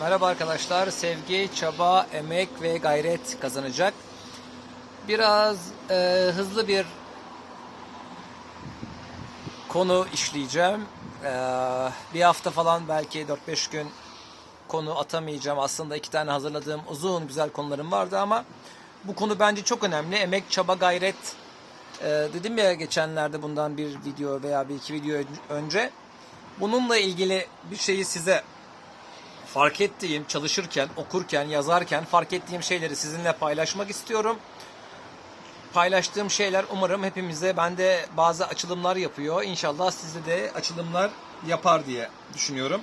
Merhaba arkadaşlar. Sevgi, çaba, emek ve gayret kazanacak. Biraz e, hızlı bir konu işleyeceğim. E, bir hafta falan belki 4-5 gün konu atamayacağım. Aslında iki tane hazırladığım uzun güzel konularım vardı ama bu konu bence çok önemli. Emek, çaba, gayret. E, dedim ya geçenlerde bundan bir video veya bir iki video önce. Bununla ilgili bir şeyi size fark ettiğim, çalışırken, okurken, yazarken fark ettiğim şeyleri sizinle paylaşmak istiyorum. Paylaştığım şeyler umarım hepimize bende bazı açılımlar yapıyor. İnşallah sizde de açılımlar yapar diye düşünüyorum.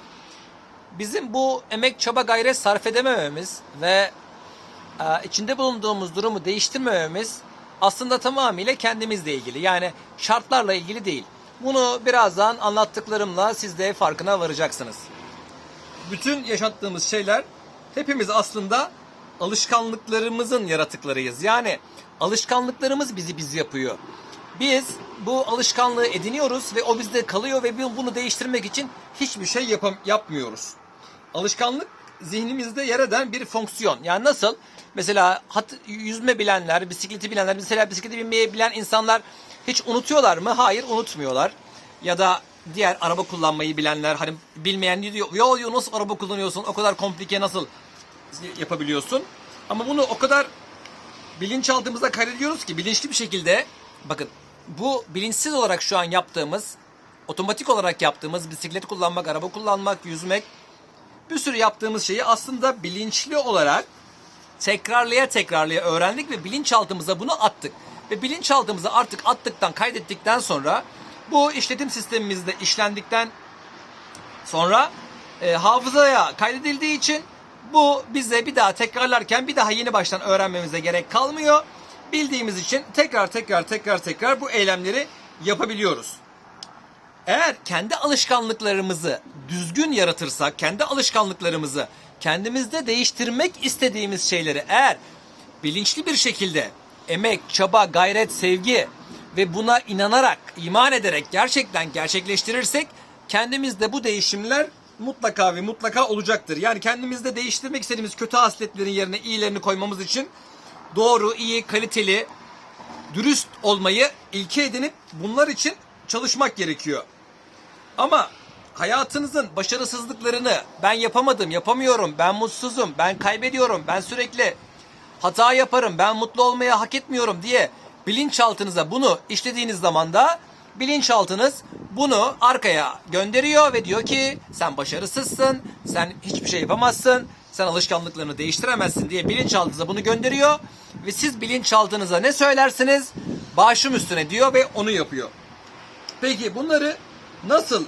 Bizim bu emek, çaba, gayret sarf edemememiz ve e, içinde bulunduğumuz durumu değiştirmememiz aslında tamamıyla kendimizle ilgili. Yani şartlarla ilgili değil. Bunu birazdan anlattıklarımla siz de farkına varacaksınız bütün yaşattığımız şeyler hepimiz aslında alışkanlıklarımızın yaratıklarıyız. Yani alışkanlıklarımız bizi biz yapıyor. Biz bu alışkanlığı ediniyoruz ve o bizde kalıyor ve bunu değiştirmek için hiçbir şey yapam yapmıyoruz. Alışkanlık zihnimizde yer eden bir fonksiyon. Yani nasıl? Mesela hat, yüzme bilenler, bisikleti bilenler, mesela bisikleti binmeyi bilen insanlar hiç unutuyorlar mı? Hayır, unutmuyorlar. Ya da diğer araba kullanmayı bilenler hani bilmeyen diyor ya diyor nasıl araba kullanıyorsun? O kadar komplike nasıl yapabiliyorsun? Ama bunu o kadar bilinçaltımızda kaydediyoruz ki bilinçli bir şekilde bakın bu bilinçsiz olarak şu an yaptığımız otomatik olarak yaptığımız bisiklet kullanmak araba kullanmak yüzmek bir sürü yaptığımız şeyi aslında bilinçli olarak tekrarlaya tekrarlaya öğrendik ve bilinçaltımıza bunu attık. Ve bilinçaltımıza artık attıktan kaydettikten sonra bu işletim sistemimizde işlendikten sonra e, hafızaya kaydedildiği için bu bize bir daha tekrarlarken bir daha yeni baştan öğrenmemize gerek kalmıyor. Bildiğimiz için tekrar tekrar tekrar tekrar bu eylemleri yapabiliyoruz. Eğer kendi alışkanlıklarımızı düzgün yaratırsak, kendi alışkanlıklarımızı kendimizde değiştirmek istediğimiz şeyleri eğer bilinçli bir şekilde emek, çaba, gayret, sevgi ve buna inanarak, iman ederek gerçekten gerçekleştirirsek kendimizde bu değişimler mutlaka ve mutlaka olacaktır. Yani kendimizde değiştirmek istediğimiz kötü hasletlerin yerine iyilerini koymamız için doğru, iyi, kaliteli, dürüst olmayı ilke edinip bunlar için çalışmak gerekiyor. Ama hayatınızın başarısızlıklarını ben yapamadım, yapamıyorum, ben mutsuzum, ben kaybediyorum, ben sürekli hata yaparım, ben mutlu olmaya hak etmiyorum diye bilinçaltınıza bunu işlediğiniz zaman da bilinçaltınız bunu arkaya gönderiyor ve diyor ki sen başarısızsın, sen hiçbir şey yapamazsın, sen alışkanlıklarını değiştiremezsin diye bilinçaltınıza bunu gönderiyor ve siz bilinçaltınıza ne söylersiniz? Başım üstüne diyor ve onu yapıyor. Peki bunları nasıl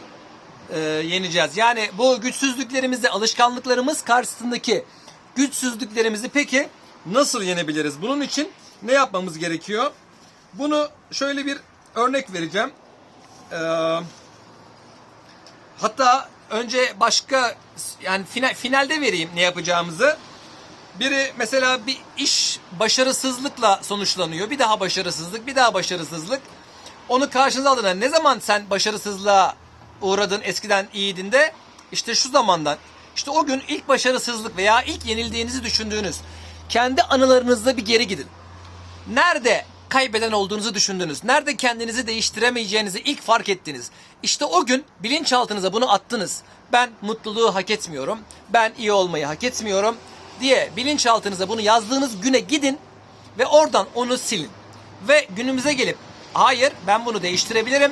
e, yeneceğiz? Yani bu güçsüzlüklerimizi, alışkanlıklarımız karşısındaki güçsüzlüklerimizi peki nasıl yenebiliriz? Bunun için ne yapmamız gerekiyor? Bunu şöyle bir örnek vereceğim. Ee, hatta önce başka yani final, finalde vereyim ne yapacağımızı. Biri mesela bir iş başarısızlıkla sonuçlanıyor. Bir daha başarısızlık, bir daha başarısızlık. Onu karşınıza aldığında ne zaman sen başarısızlığa uğradın eskiden iyiydin de işte şu zamandan işte o gün ilk başarısızlık veya ilk yenildiğinizi düşündüğünüz kendi anılarınızda bir geri gidin. Nerede kaybeden olduğunuzu düşündünüz? Nerede kendinizi değiştiremeyeceğinizi ilk fark ettiniz? İşte o gün bilinçaltınıza bunu attınız. Ben mutluluğu hak etmiyorum. Ben iyi olmayı hak etmiyorum diye bilinçaltınıza bunu yazdığınız güne gidin ve oradan onu silin. Ve günümüze gelip hayır ben bunu değiştirebilirim.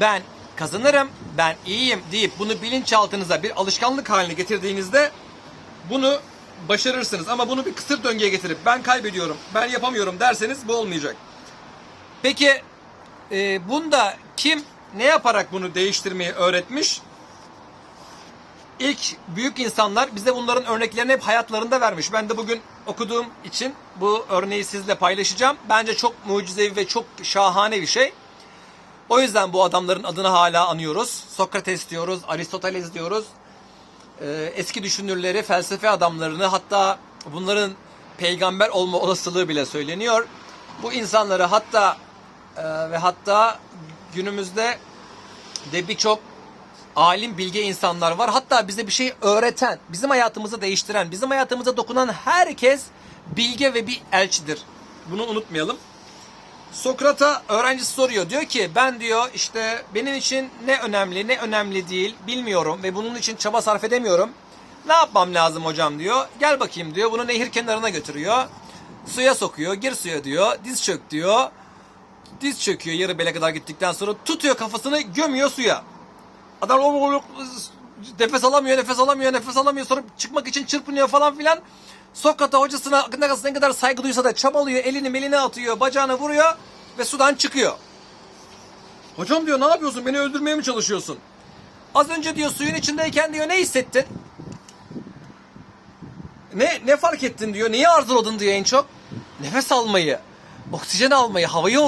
Ben kazanırım. Ben iyiyim deyip bunu bilinçaltınıza bir alışkanlık haline getirdiğinizde bunu başarırsınız. Ama bunu bir kısır döngüye getirip ben kaybediyorum, ben yapamıyorum derseniz bu olmayacak. Peki e, bunda kim ne yaparak bunu değiştirmeyi öğretmiş? İlk büyük insanlar bize bunların örneklerini hep hayatlarında vermiş. Ben de bugün okuduğum için bu örneği sizle paylaşacağım. Bence çok mucizevi ve çok şahane bir şey. O yüzden bu adamların adını hala anıyoruz. Sokrates diyoruz, Aristoteles diyoruz. Ee, eski düşünürleri, felsefe adamlarını hatta bunların peygamber olma olasılığı bile söyleniyor. Bu insanları hatta e, ve hatta günümüzde de birçok alim, bilge insanlar var. Hatta bize bir şey öğreten, bizim hayatımızı değiştiren, bizim hayatımıza dokunan herkes bilge ve bir elçidir. Bunu unutmayalım. Sokrat'a öğrencisi soruyor. Diyor ki ben diyor işte benim için ne önemli ne önemli değil bilmiyorum ve bunun için çaba sarf edemiyorum. Ne yapmam lazım hocam diyor. Gel bakayım diyor. Bunu nehir kenarına götürüyor. Suya sokuyor. Gir suya diyor. Diz çök diyor. Diz çöküyor yarı bele kadar gittikten sonra tutuyor kafasını gömüyor suya. Adam o- nefes alamıyor, nefes alamıyor, nefes alamıyor. Sonra çıkmak için çırpınıyor falan filan. Sokrat'a hocasına ne kadar, saygı duysa da çabalıyor, elini meline atıyor, bacağına vuruyor ve sudan çıkıyor. Hocam diyor ne yapıyorsun? Beni öldürmeye mi çalışıyorsun? Az önce diyor suyun içindeyken diyor ne hissettin? Ne ne fark ettin diyor. Neyi arzuladın diyor en çok? Nefes almayı, oksijen almayı, havayı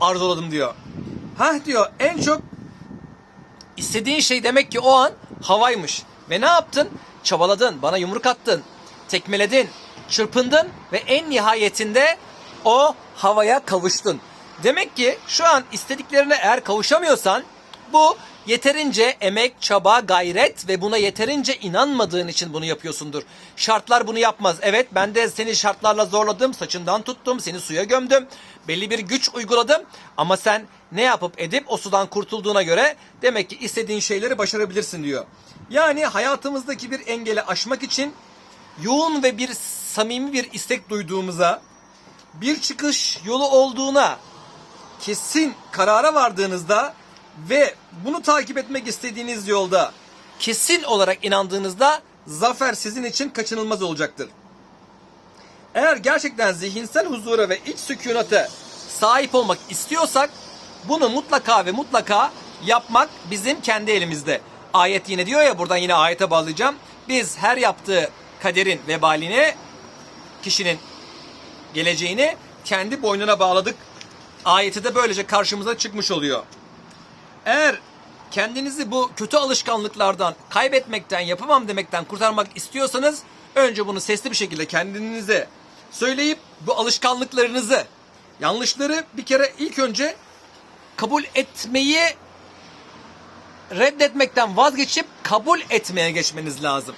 arzuladım diyor. Hah diyor en çok istediğin şey demek ki o an havaymış. Ve ne yaptın? Çabaladın, bana yumruk attın, tekmeledin, çırpındın ve en nihayetinde o havaya kavuştun. Demek ki şu an istediklerine eğer kavuşamıyorsan bu yeterince emek, çaba, gayret ve buna yeterince inanmadığın için bunu yapıyorsundur. Şartlar bunu yapmaz. Evet ben de seni şartlarla zorladım, saçından tuttum, seni suya gömdüm. Belli bir güç uyguladım ama sen ne yapıp edip o sudan kurtulduğuna göre demek ki istediğin şeyleri başarabilirsin diyor. Yani hayatımızdaki bir engeli aşmak için yoğun ve bir samimi bir istek duyduğumuza bir çıkış yolu olduğuna kesin karara vardığınızda ve bunu takip etmek istediğiniz yolda kesin olarak inandığınızda zafer sizin için kaçınılmaz olacaktır. Eğer gerçekten zihinsel huzura ve iç sükunete sahip olmak istiyorsak bunu mutlaka ve mutlaka yapmak bizim kendi elimizde. Ayet yine diyor ya buradan yine ayete bağlayacağım. Biz her yaptığı kaderin vebalini kişinin geleceğini kendi boynuna bağladık. Ayeti de böylece karşımıza çıkmış oluyor. Eğer kendinizi bu kötü alışkanlıklardan, kaybetmekten, yapamam demekten kurtarmak istiyorsanız önce bunu sesli bir şekilde kendinize söyleyip bu alışkanlıklarınızı, yanlışları bir kere ilk önce kabul etmeyi reddetmekten vazgeçip kabul etmeye geçmeniz lazım.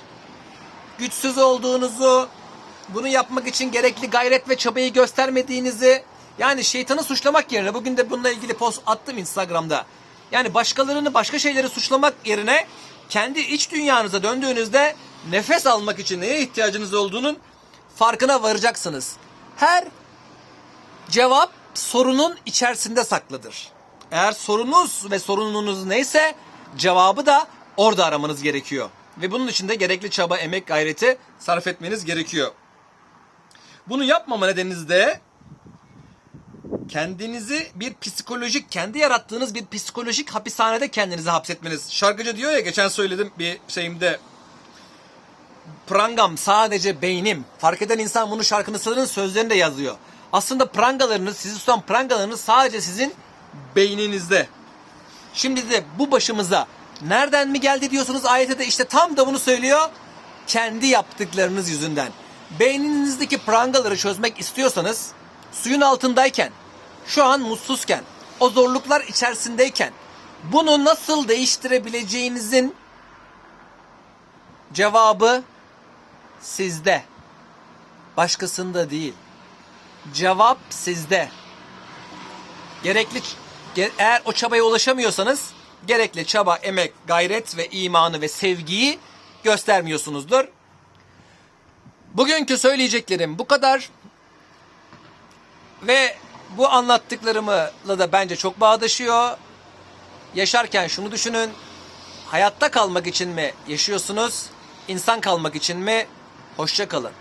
Güçsüz olduğunuzu, bunu yapmak için gerekli gayret ve çabayı göstermediğinizi, yani şeytanı suçlamak yerine bugün de bununla ilgili post attım Instagram'da. Yani başkalarını başka şeyleri suçlamak yerine kendi iç dünyanıza döndüğünüzde nefes almak için neye ihtiyacınız olduğunun farkına varacaksınız. Her cevap sorunun içerisinde saklıdır. Eğer sorunuz ve sorununuz neyse cevabı da orada aramanız gerekiyor. Ve bunun için de gerekli çaba, emek, gayreti sarf etmeniz gerekiyor. Bunu yapmama nedeniniz de kendinizi bir psikolojik, kendi yarattığınız bir psikolojik hapishanede kendinizi hapsetmeniz. Şarkıcı diyor ya geçen söyledim bir şeyimde. Prangam sadece beynim. Fark eden insan bunu şarkının sözlerinde yazıyor. Aslında prangalarınız, sizi tutan prangalarınız sadece sizin beyninizde. Şimdi de bu başımıza nereden mi geldi diyorsunuz ayette de işte tam da bunu söylüyor. Kendi yaptıklarınız yüzünden. Beyninizdeki prangaları çözmek istiyorsanız suyun altındayken, şu an mutsuzken, o zorluklar içerisindeyken bunu nasıl değiştirebileceğinizin cevabı sizde. Başkasında değil. Cevap sizde. Gerekli ge- eğer o çabaya ulaşamıyorsanız gerekli çaba, emek, gayret ve imanı ve sevgiyi göstermiyorsunuzdur. Bugünkü söyleyeceklerim bu kadar. Ve bu anlattıklarımla da bence çok bağdaşıyor. Yaşarken şunu düşünün. Hayatta kalmak için mi yaşıyorsunuz? İnsan kalmak için mi? Hoşça kalın.